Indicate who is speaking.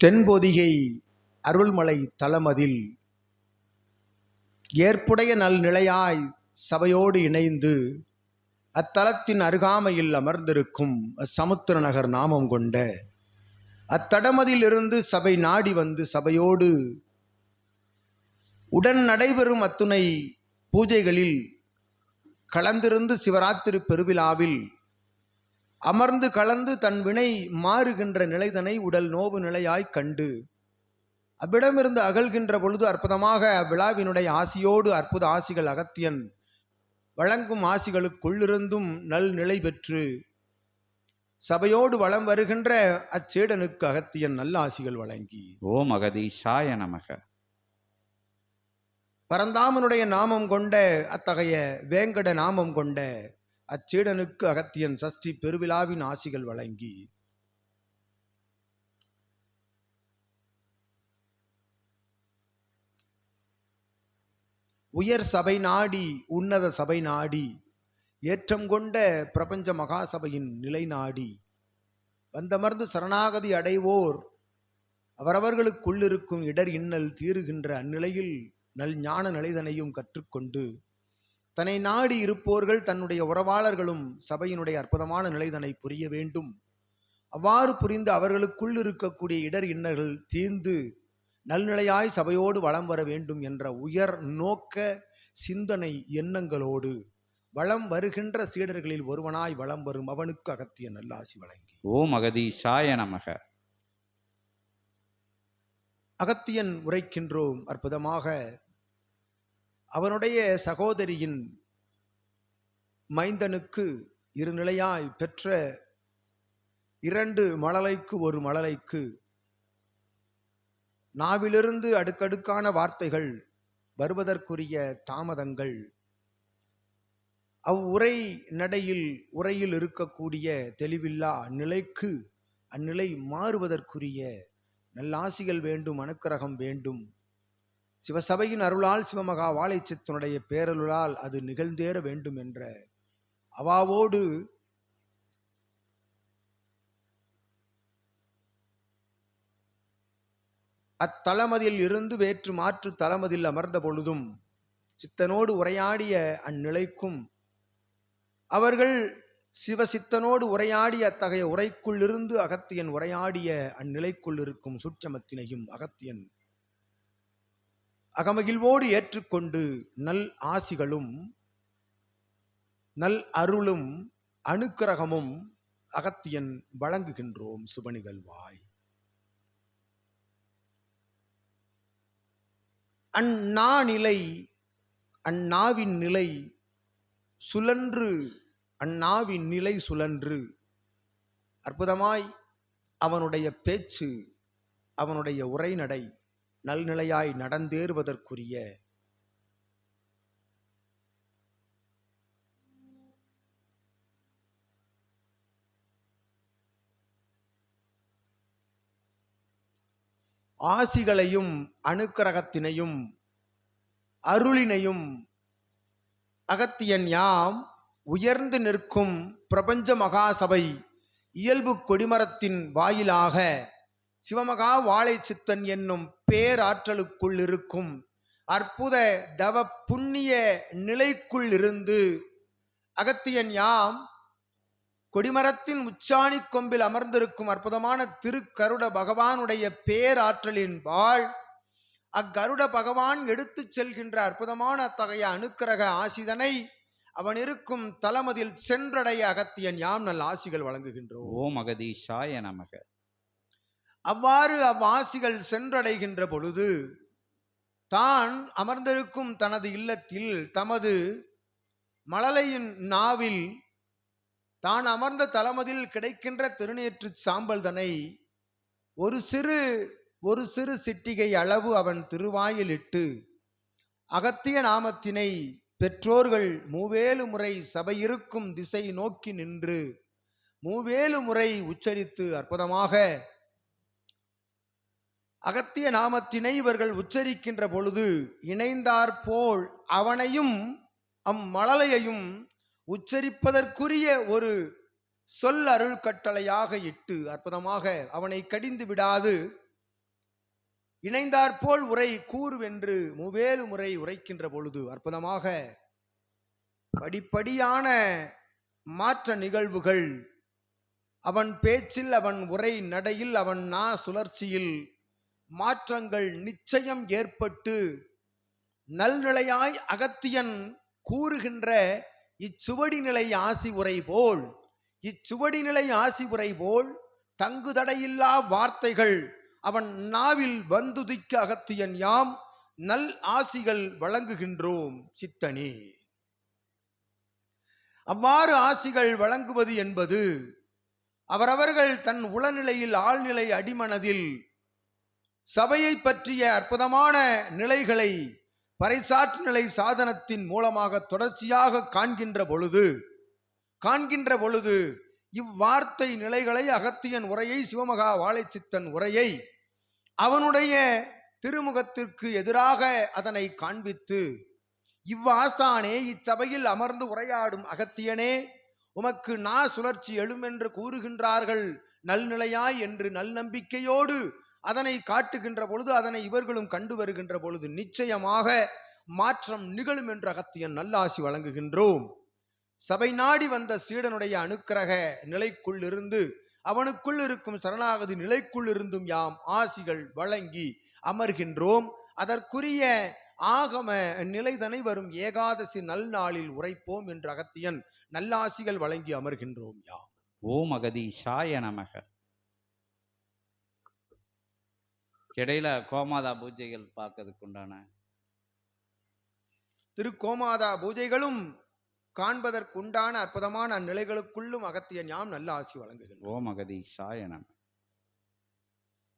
Speaker 1: தென்பொதிகை அருள்மலை தலமதில் ஏற்புடைய நல்நிலையாய் சபையோடு இணைந்து அத்தலத்தின் அருகாமையில் அமர்ந்திருக்கும் சமுத்திர நகர் நாமம் கொண்ட அத்தடமதிலிருந்து சபை நாடி வந்து சபையோடு உடன் நடைபெறும் அத்துணை பூஜைகளில் கலந்திருந்து சிவராத்திரி பெருவிழாவில் அமர்ந்து கலந்து தன் வினை மாறுகின்ற நிலைதனை உடல் நோவு நிலையாய்க் கண்டு. அவ்விடமிருந்து அகல்கின்ற பொழுது அற்புதமாக அவ்விழாவினுடைய ஆசியோடு அற்புத ஆசிகள் அகத்தியன் வழங்கும் ஆசிகளுக்குள்ளிருந்தும் நல் நிலை பெற்று சபையோடு வலம் வருகின்ற அச்சேடனுக்கு அகத்தியன் நல்ல ஆசிகள் வழங்கி.
Speaker 2: ஓம் அகதீஷாய நமக.
Speaker 1: பரந்தாமனுடைய நாமம் கொண்ட அத்தகைய வேங்கட நாமம் கொண்ட அச்சீடனுக்கு அகத்தியன் சஷ்டி பெருவிழாவின் ஆசிகள் வழங்கி. உயர் சபை நாடி உன்னத சபை நாடி ஏற்றம் கொண்ட பிரபஞ்ச மகாசபையின் நிலை நாடி. வந்தமர்ந்து சரணாகதி அடைவோர் அவரவர்களுக்குள்ளிருக்கும் இடர் இன்னல் தீருகின்ற அந்நிலையில் நல் ஞான நிலைதனையும் கற்றுக்கொண்டு தன்னை நாடி இருப்போர்கள் தன்னுடைய உறவாளர்களும் சபையினுடைய அற்புதமான நிலைதனை புரிய வேண்டும். அவ்வாறு புரிந்து அவர்களுக்குள் இருக்கக்கூடிய இடர் இன்னல்கள் தீர்ந்து நல்நிலையாய் சபையோடு வலம் வர வேண்டும் என்ற உயர் நோக்க சிந்தனை எண்ணங்களோடு வளம் வருகின்ற சீடர்களில் ஒருவனாய் வலம் வரும் அவனுக்கு அகத்திய நல்லாசி வழங்கி.
Speaker 2: ஓம் அகதீஷாய நமக.
Speaker 1: அகத்தியன் உரைக்கின்றோம் அற்புதமாக. அவனுடைய சகோதரியின் மைந்தனுக்கு இருநிலையாய் பெற்ற இரண்டு மழலைக்கு ஒரு மழலைக்கு நாவிலிருந்து அடுக்கடுக்கான வார்த்தைகள் வருவதற்குரிய தாமதங்கள். அவ்வுரை நடையில் உரையில் இருக்கக்கூடிய தெளிவில்லா நிலைக்கு அந்நிலை மாறுவதற்குரிய நல்லாசிகள் வேண்டும் அனுக்கிரகம் வேண்டும். சிவசபையின் அருளால் சிவமகா வாழைச்சத்தினுடைய பேரருளால் அது நிகழ்ந்தேற வேண்டும் என்ற அவாவோடு அத்தலமதில் இருந்து வேற்று மாற்று தலமதில் அமர்ந்த பொழுதும் சித்தனோடு உரையாடிய அந்நிலைக்கும் அவர்கள் சிவசித்தனோடு உரையாடிய அத்தகைய உரைக்குள்ளிருந்து அகத்தியன் உரையாடிய அந்நிலைக்குள் இருக்கும் சுற்றமத்தினையும் அகத்தியன் அகமகிழ்வோடு ஏற்றுக்கொண்டு நல் ஆசிகளும் நல் அருளும் அனுக்கிரகமும் அகத்தியன் வழங்குகின்றோம் சுபநிகழ்வாய் அந்நா நிலை அந்நாவின் நிலை சுழன்று அந்நாவின் நிலை சுழன்று. அற்புதமாய் அவனுடைய பேச்சு அவனுடைய உரைநடை நல்நிலையாய் நடந்தேறுவதற்குரிய ஆசிகளையும் அணுக்கரகத்தினையும் அருளினையும் அகத்தியன் யாம் உயர்ந்து நிற்கும் பிரபஞ்ச மகாசபை இயல்பு கொடிமரத்தின் வாயிலாக சிவமகா வாழை சித்தன் என்னும் பேராற்றலுக்குள் இருக்கும். அற்புத தவ புண்ணிய நிலைக்குள் இருந்து அகத்தியன் யாம் கொடிமரத்தின் உச்சாணி கொம்பில் அமர்ந்திருக்கும் அற்புதமான திருக்கருட பகவானுடைய பேராற்றலின் வாழ் அக்கருட பகவான் எடுத்துச் செல்கின்ற அற்புதமான அத்தகைய அனுக்கிரக ஆசிதனை அவன் இருக்கும் தலமதில் சென்றடைய அகத்தியன் யாம் நல் ஆசிகள் வழங்குகின்றோம்.
Speaker 2: ஓம் அகதீஷாய நமக.
Speaker 1: அவ்வாறு அவ்வாசிகள் சென்றடைகின்ற பொழுது தான் அமர்ந்திருக்கும் தனது இல்லத்தில் தமது மழலையின் நாவில் தான் அமர்ந்த தலமதில் கிடைக்கின்ற திருநீற்று சாம்பல் தனை ஒரு சிறு ஒரு சிறு சிட்டிகை அளவு அவன் திருவாயிலிட்டு அகத்திய நாமத்தினை பெற்றோர்கள் மூவேலு முறை சபையிருக்கும் திசை நோக்கி நின்று மூவேலு முறை உச்சரித்து அற்புதமாக அகத்திய நாமத்தினை இவர்கள் உச்சரிக்கின்ற பொழுது இணைந்தாற்போல் அவனையும் அம்மழலையையும் உச்சரிப்பதற்குரிய ஒரு சொல் அருள் கட்டளையாக இட்டு அற்புதமாக அவனை கடிந்து விடாது. இணைந்தாற்போல் உரை கூறுவென்று மூவேலு முறை உரைக்கின்ற பொழுது அற்புதமாக படிப்படியான மாற்ற நிகழ்வுகள் அவன் பேச்சில் அவன் உரை நடையில் அவன் நா சுழற்சியில் மாற்றங்கள் நிச்சயம் ஏற்பட்டு நல்நிலையாய் அகத்தியன் கூறுகின்ற இச்சுவடிநிலை ஆசி உரை போல் இச்சுவடிநிலை ஆசி உரை போல் தங்குதடையில்லா வார்த்தைகள் அவன் நாவில் வந்துதிக்க அகத்தியன் யாம் நல் ஆசிகள் வழங்குகின்றோம் சித்தனே. அவ்வாறு ஆசிகள் வழங்குவது என்பது அவரவர்கள் தன் உளநிலையில் ஆழ்நிலை அடிமனதில் சபையை பற்றிய அற்புதமான நிலைகளை பறைசாற்று நிலை சாதனத்தின் மூலமாக தொடர்ச்சியாக காண்கின்ற பொழுது காண்கின்ற பொழுது இவ்வார்த்தை நிலைகளை அகத்தியன் உரையை சிவமகா வாழைச்சித்தன் உரையை அவனுடைய திருமுகத்திற்கு எதிராக அதனை காண்பித்து இவ்வாசானே இச்சபையில் அமர்ந்து உரையாடும் அகத்தியனே உமக்கு நா சுழற்சி எழுமென்று கூறுகின்றார்கள் நல்நிலையாய் என்று நல்நம்பிக்கையோடு அதனை காட்டுகின்ற பொழுது அதனை இவர்களும் கண்டு வருகின்ற பொழுது நிச்சயமாக மாற்றம் நிகழும் என்ற அகத்தியன் நல்லாசி வழங்குகின்றோம். சபை நாடி வந்த சீடனுடைய அனுக்கிரக நிலைக்குள் இருந்து அவனுக்குள் இருக்கும் சரணாகதி நிலைக்குள் இருந்தும் யாம் ஆசிகள் வழங்கி அமர்கின்றோம். அதற்குரிய ஆகம நிலைதனை வரும் ஏகாதசி நல்நாளில் உரைப்போம் என்று அகத்தியன் நல்லாசிகள் வழங்கி அமர்கின்றோம் யாம்.
Speaker 2: ஓம் அகதீஷாய நமக. இடையில கோமாதா பூஜைகள் பார்க்கறதுக்கு உண்டான
Speaker 1: திருக்கோமாதா பூஜைகளும் காண்பதற்குண்டான அற்புதமான அந்நிலைகளுக்குள்ளும் அகத்தியன் யாம் நல்ல ஆசி வழங்குகின்றோம்
Speaker 2: ஓம் அகதீஷாய நமக